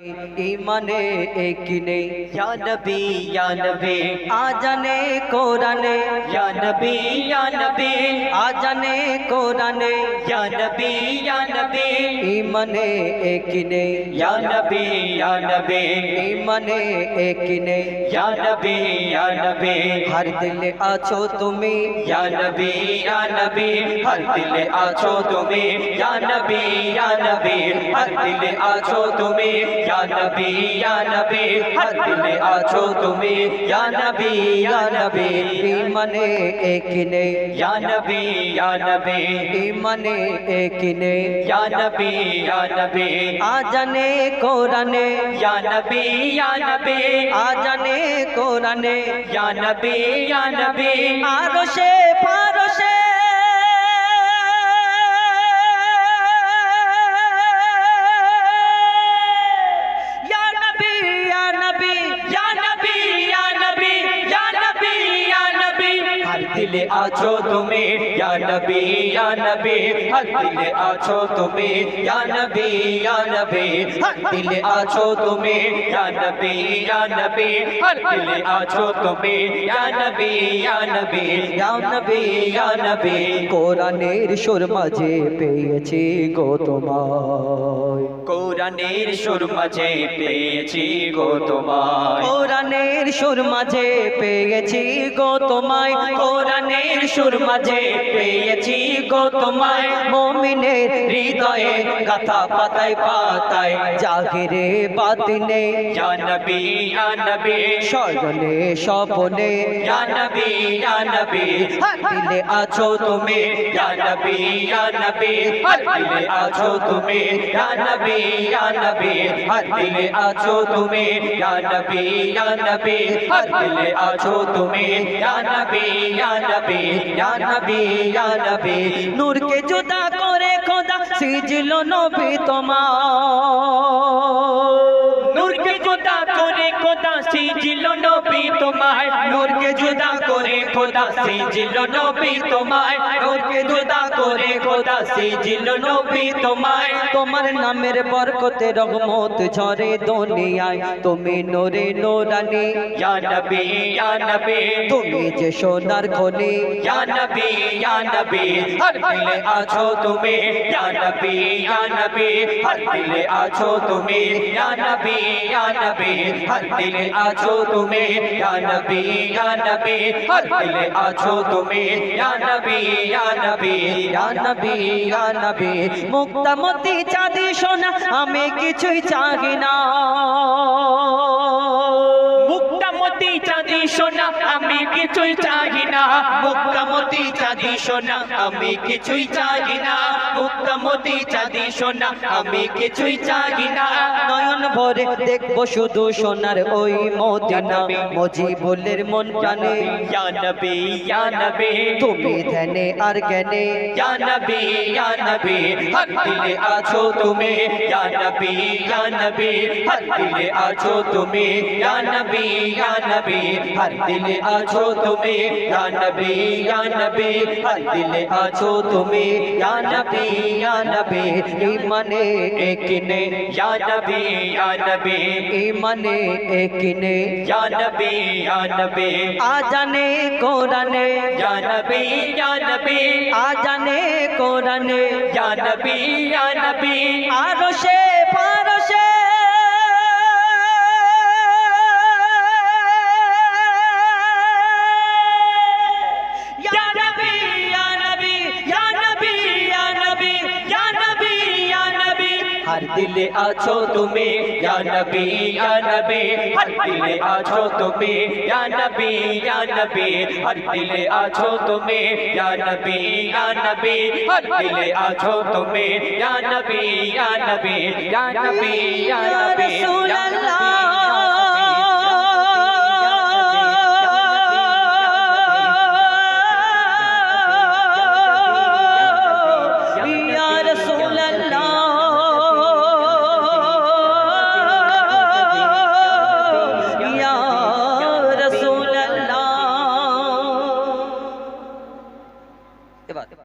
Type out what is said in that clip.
ایمان ایک نے یا نبی یا نبی آ جانے قرآن یا نبی یا نبی آ جانے قرآن یا نبی یا نبی ایمان ایک نے یا نبی یا نبی ایمان ایک نے یا نبی یا نبی ہر دل آچو تمہیں یا نبی یا نبی ہر دل آچو تمہیں یا نبی یا نبی ہر دل آچو تمہیں یا نبی یا نبی ہر دلے آچو تمہیں یا نبی یا نبی ایمنے ایکنے یا نبی یا نبی ایمنے ایکنے یا نبی یا نبی آجنے کورنے یا نبی یا نبی آجنے کورنے یا نبی یا نبی آرشے پار দিলে আছো তুমি, ইয়া নবী হক দিলে আছো তুমি, ইয়া নবী হক দিলে আছো তুমি, ইয়া নবী হক দিলে আছো তুমি ইয়া নবী ইয়া নবী। কোরআনের সুর মাঝে পেয়েছি গো তোমায়। কোরআনের সুর মাঝে পেয়েছি গো তোমায়। সুর মাঝে পেয়েছি গো তোমায়। কোরআনের সুর মাঝে পেয়েছি গো তোমায়। মমিনের হৃদয়ে কথা পাতায় পাতায় জাহিরে বাতিনে। ইয়া নবী ইয়া নবী। স্বজনে স্বপনে। ইয়া নবী ইয়া নবী। হর দিলে আছো তুমি। ইয়া নবী ইয়া দিলে আছো তুমি। ইয়া নবী ইয়া দিলে আছো তুমি। ইয়া নবী। দিলে আছো তুমি। নূরকে জুদা করে খোদা সিজল নবী তোমার। নূরকে জুদা করে খোদা সিজিল নবী তোমার। নূরকে জুদা করে খোদা সিজিল নবী তোমার। নূরকে জুদা করে খোদা সিজিল নবী তোমার। তোমার নামের বরকতে রহমত ঝরে দুনিয়ায়। তুমি নোরে নোরানি, ইয়া নবী ইয়া নবী। তুমি যে সোনার খনি, ইয়া নবী ইয়া নবী। হর দিলে আছো তুমি, ইয়া নবী ইয়া নবী। হর দিলে আছো তুমি, ইয়া নবী ইয়া নবী। হর দিলে আছো তুমি, ইয়া নবী ইয়া নবী। হর দিলে আছো তুমি, ইয়া নবী ইয়া নবী। ইয়া নবী ইয়া নবী। মুক্তামতি চাঁদি সোনা আমি কিছুই চাই না। চাঁদি আমি কিছুই চাই না। মুক্তামতি চাঁদি সোনা, আমি কিছুই চাই না। মুক্তামতি চাঁদি সোনা, আমি কিছুই চাই না। নয়ন ভরে দেখব শুধু সোনার ওই মদিনা। মজিবুলের মন জানে ইয়া নবী ইয়া নবী। তুমি ধ্যানে আর জ্ঞানে। ইয়া নবী, ইয়া দিলে আছো তুমি। ইয়া নবী, ইয়া দিলে আছো তুমি। ইয়া নবী ইয়া নবী হর দিলে আছো তুমি ইয়া নবী ইয়া নবী হর দিলে আছো তুমি ইয়া নবী ইয়া নবী ইমানে একিনে ইয়া নবী ইয়া নবী ইমানে একিনে ইয়া নবী ইয়া নবী আজানে কোরআনে ইয়া নবী ইয়া নবী আজানে কোরআনে ইয়া নবী ইয়া নবী আরশে ফারশে ইয়া ہر دل آچھو تمہیں یا نبی یا نبی ہر دل آچھو تمہیں یا نبی یا نبی ہر دل آچھو تمہیں یا نبی یا نبی ہر دل آچھو تمہیں یا نبی یا نبی یا نبی یا نبی